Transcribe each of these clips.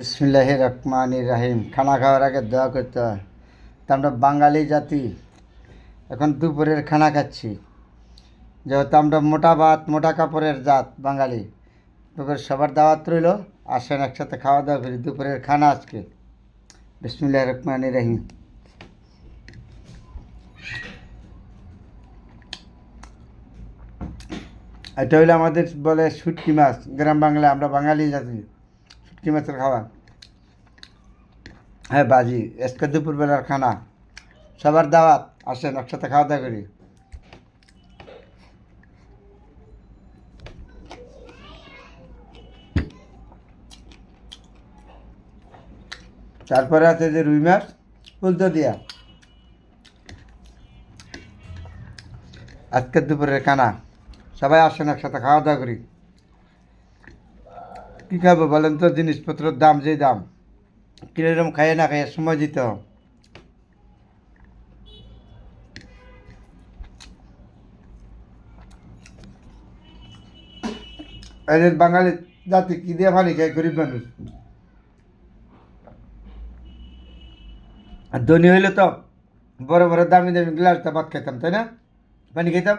বিসমিল্লাহ রহমান রাহিম। খানা খাওয়ার আগে দোয়া করতে হয়। তা আমরা বাঙালি জাতি, এখন দুপুরের খানা খাচ্ছি। যেহেতু আমরা মোটা ভাত, মোটা কাপড়ের জাত বাঙালি, দুপুরে সবার দাওয়াত রইল, আসেন একসাথে খাওয়া দাওয়া করি। দুপুরের খানা আজকে। বিসমিল্লাহ রহমান রাহিম। এটা হইল আমাদের বলে শুটকি মাছ, গ্রাম বাংলায় আমরা বাঙালি জাতি। শুটকি মাছের খাবার? হ্যাঁ বাজি। আজকে দুপুরবেলার খানা। সবার দাওয়াত। আসেন, একসাথে খাওয়া দাওয়া করি। তারপরে আছে যে রুই মাছ ফুলতো দিয়া। আজকের দুপুরের খানা। সবাই আসেন, একসাথে খাওয়া দাওয়া করি। কী খাব বলেন তো, জিনিসপত্রের দাম যে দাম। কীরকম খাইয়ে না খাইয়ে সময় দিতে হবে এদের বাঙালি জাতি কি দিয়ে পানি খায়, গরিব মানুষ? আর ধনী হইলে তো বড় বড় দামি দামি গ্লাসটা ভাত খাইতাম, তাই না? পানি খাইতাম।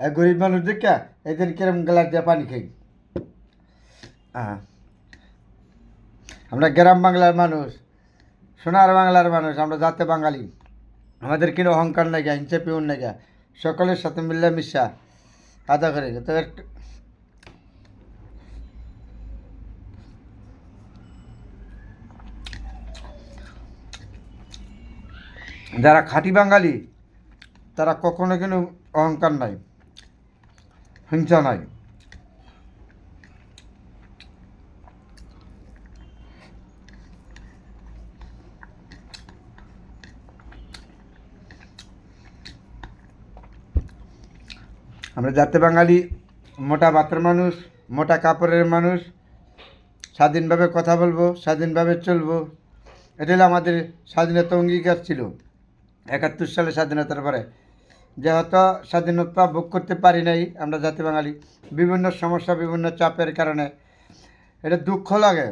আর গরিব মানুষ দেখা এদের কিরম গ্লাস দিয়ে পানি খাই হ্যাঁ। আমরা গ্রাম বাংলার মানুষ, সোনার বাংলার মানুষ, আমরা যাতে বাঙালি। আমাদের কোনো অহংকার নাই গা, হিংসা পিউন নাই গা। সকলের সাথে মিল্লা মিশা আদা করে। তো যারা খাঁটি বাঙালি, তারা কখনো কোনো অহংকার নাই, হিংসা নাই। আমরা যাতে বাঙালি, মোটা ভাতের মানুষ, মোটা কাপড়ের মানুষ, স্বাধীনভাবে কথা বলব, স্বাধীনভাবে চলবো। এটা হলো আমাদের স্বাধীনতা অঙ্গীকার ছিল, একাত্তর সালে স্বাধীনতার পরে। যেহেতু স্বাধীনতা ভোগ করতে পারি নাই আমরা জাতি বাঙালি, বিভিন্ন সমস্যা, বিভিন্ন চাপের কারণে। এটা দুঃখ লাগে।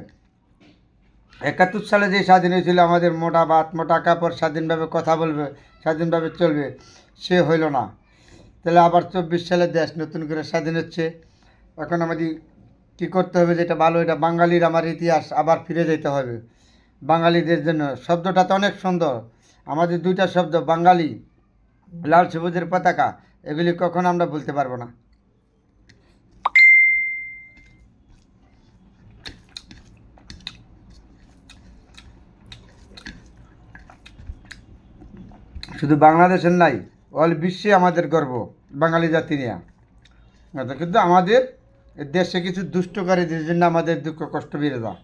একাত্তর সালে যে স্বাধীন হয়েছিল, আমাদের মোটা ভাত মোটা কাপড় স্বাধীনভাবে কথা বলবে, স্বাধীনভাবে চলবে, সে হইল না। তাহলে আবার চব্বিশ সালে দেশ নতুন করে স্বাধীন হচ্ছে। এখন আমাদের কী করতে হবে? যেটা ভালো, এটা বাঙালির আমার ইতিহাস, আবার ফিরে যেতে হবে। বাঙালিদের জন্য শব্দটা তো অনেক সুন্দর। আমাদের দুইটা শব্দ, বাঙালি, লাল সবুজের পতাকা, এগুলি কখনো আমরা বলতে পারব না। শুধু বাংলাদেশের নাই অল বিশ্বে আমাদের গর্ব বাঙালি জাতি নিয়ে। আচ্ছা, কিন্তু আমাদের দেশে কিছু দুষ্টকারীদের জন্য আমাদের দুঃখ কষ্ট যায়।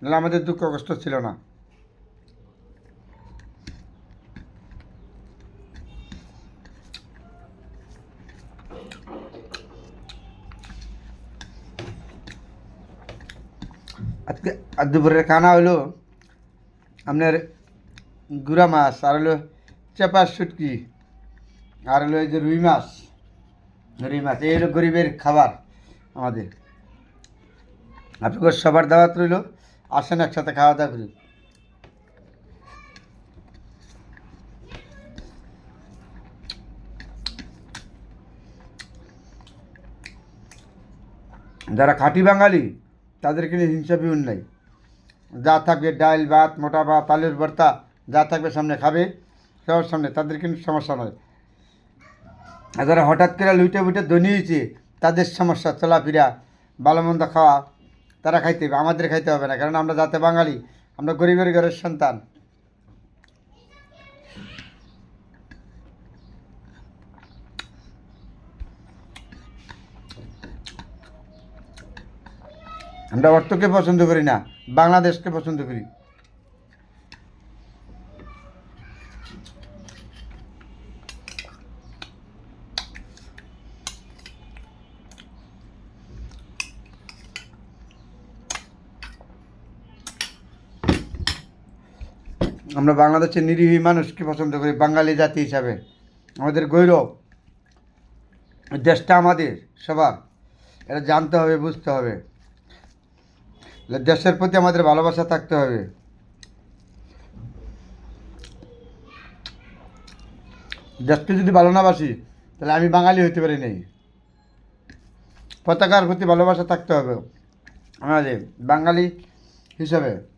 নাহলে আমাদের দুঃখ কষ্ট ছিল না। আজকে আজ দুপুরের খানা হলো আপনার গুড়া মাছ আর হলো চেপা শুটকি। আর হলো এই যে রুই মাছ। রুই মাছ, এই হলো গরিবের খাবার আমাদের। আপনাদের সবার দাওয়াত রইল, আসেন একসাথে খাওয়া দাওয়া করি। যারা খাঁটি বাঙালি তাদের কিন্তু হিংসা বিহুন নাই। যা থাকবে ডাল ভাত, মোটা ভাত, আলুর ভর্তা, যা থাকবে সামনে খাবে, সবার সামনে, তাদের কিন্তু সমস্যা নয়। আর যারা হঠাৎ করে লুইটে বুইটে ধনী হয়েছে, তাদের সমস্যা, চলাফেরা ভালো মন্দ খাওয়া, তারা খাইতে হবে, আমাদের খাইতে হবে না, কারণ আমরা যাতে বাঙালি, আমরা গরিবের ঘরের সন্তান। আমরা অর্থকে পছন্দ করি না, বাংলাদেশকে পছন্দ করি। আমরা বাংলাদেশের নিরীহ মানুষকে পছন্দ করি, বাঙালি জাতি হিসাবে। আমাদের গৌরব দেশটা আমাদের, সবার। এটা জানতে হবে, বুঝতে হবে। দেশের প্রতি আমাদের ভালোবাসা থাকতে হবে। দেশকে যদি ভালো না বাসি, তাহলে আমি বাঙালি হইতে পারি নাই। পতাকার প্রতি ভালোবাসা থাকতে হবে। আমাদের বাঙালি হিসাবে।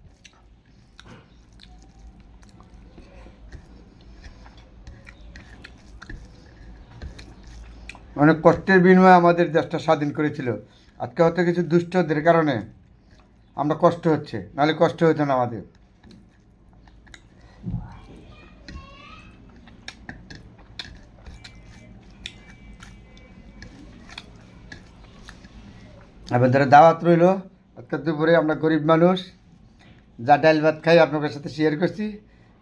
অনেক কষ্টের বিনিময়ে আমাদের দেশটা স্বাধীন করেছিল। আজকে হয়তো কিছু দুষ্টদের কারণে আমরা কষ্ট হচ্ছে, নাহলে কষ্ট হতো না আমাদের। ধরে দাওয়াত রইল, আজকে দুপুরে আমরা গরিব মানুষ, যা ডাল ভাত খাই আপনাদের সাথে শেয়ার করছি,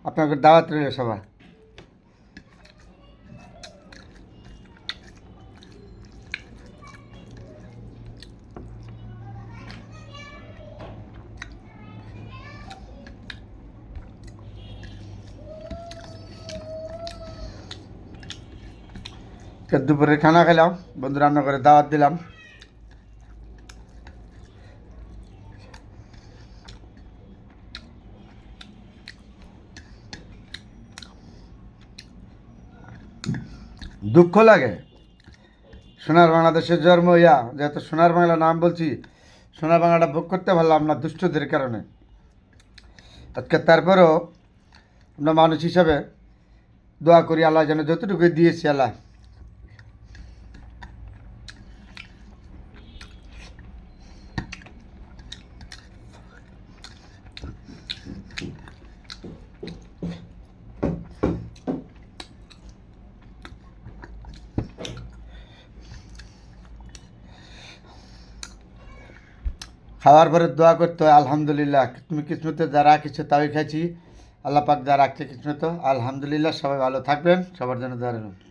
আপনাদের দাওয়াত রইল সবাই দুপুরে খানা খেলাম, বন্ধু রান্না করে দাওয়াত দিলাম। দুঃখ লাগে। সোনার বাংলাদেশের জন্ম, ইয়া, যেহেতু সোনার বাংলা নাম বলছি, সোনার বাংলাটা ভোগ করতে পারলাম না দুষ্টদের কারণে। আজকে তারপরেও আমরা মানুষ হিসাবে দোয়া করি, আল্লাহ যেন যতটুকু দিয়েছি আল্লাহ খাওয়ার পরে দোয়া করতে হয়, আলহামদুলিল্লাহ তুমি কিসমতে যা রাখিছো তাই খাইছি, আল্লাহ পাক যা রাখছে কিসমত, আলহামদুলিল্লাহ, সবাই ভালো থাকবেন, সবার জন্য দোয়া।